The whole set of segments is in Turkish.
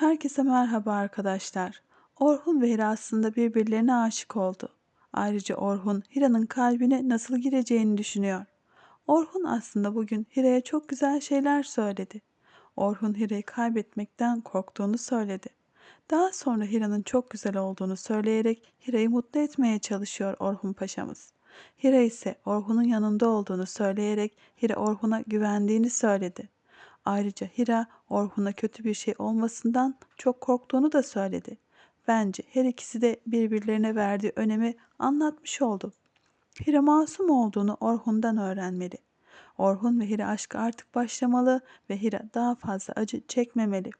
Herkese merhaba arkadaşlar. Orhun ve Hira aslında birbirlerine aşık oldu. Ayrıca Orhun Hira'nın kalbine nasıl gireceğini düşünüyor. Orhun aslında bugün Hira'ya çok güzel şeyler söyledi. Orhun Hira'yı kaybetmekten korktuğunu söyledi. Daha sonra Hira'nın çok güzel olduğunu söyleyerek Hira'yı mutlu etmeye çalışıyor Orhun Paşa'mız. Hira ise Orhun'un yanında olduğunu söyleyerek Hira Orhun'a güvendiğini söyledi. Ayrıca Hira Orhun'a kötü bir şey olmasından çok korktuğunu da söyledi. Bence her ikisi de birbirlerine verdiği önemi anlatmış oldu. Hira masum olduğunu Orhun'dan öğrenmeli. Orhun ve Hira aşkı artık başlamalı ve Hira daha fazla acı çekmemeli.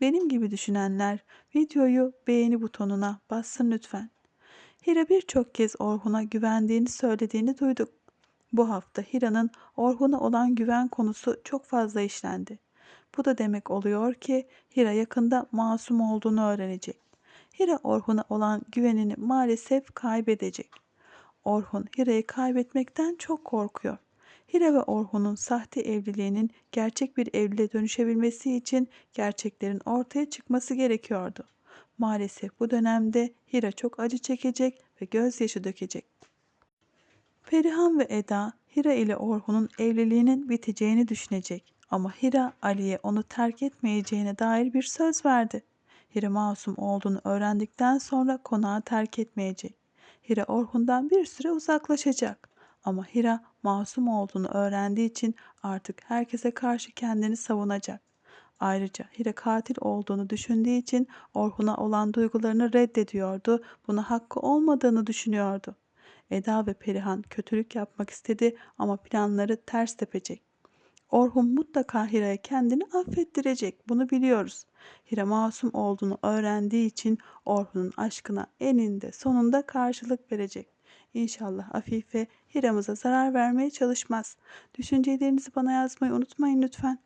Benim gibi düşünenler videoyu beğeni butonuna bassın lütfen. Hira birçok kez Orhun'a güvendiğini söylediğini duyduk. Bu hafta Hira'nın Orhun'a olan güven konusu çok fazla işlendi. Bu da demek oluyor ki Hira yakında masum olduğunu öğrenecek. Hira Orhun'a olan güvenini maalesef kaybedecek. Orhun Hira'yı kaybetmekten çok korkuyor. Hira ve Orhun'un sahte evliliğinin gerçek bir evliliğe dönüşebilmesi için gerçeklerin ortaya çıkması gerekiyordu. Maalesef bu dönemde Hira çok acı çekecek ve gözyaşı dökecek. Perihan ve Eda Hira ile Orhun'un evliliğinin biteceğini düşünecek ama Hira Ali'ye onu terk etmeyeceğine dair bir söz verdi. Hira masum olduğunu öğrendikten sonra konağı terk etmeyecek. Hira Orhun'dan bir süre uzaklaşacak ama Hira masum olduğunu öğrendiği için artık herkese karşı kendini savunacak. Ayrıca Hira katil olduğunu düşündüğü için Orhun'a olan duygularını reddediyordu. Buna hakkı olmadığını düşünüyordu. Eda ve Perihan kötülük yapmak istedi ama planları ters tepecek. Orhun mutlaka Hira'ya kendini affettirecek. Bunu biliyoruz. Hira masum olduğunu öğrendiği için Orhun'un aşkına eninde sonunda karşılık verecek. İnşallah Afife Hira'mıza zarar vermeye çalışmaz. Düşüncelerinizi bana yazmayı unutmayın lütfen.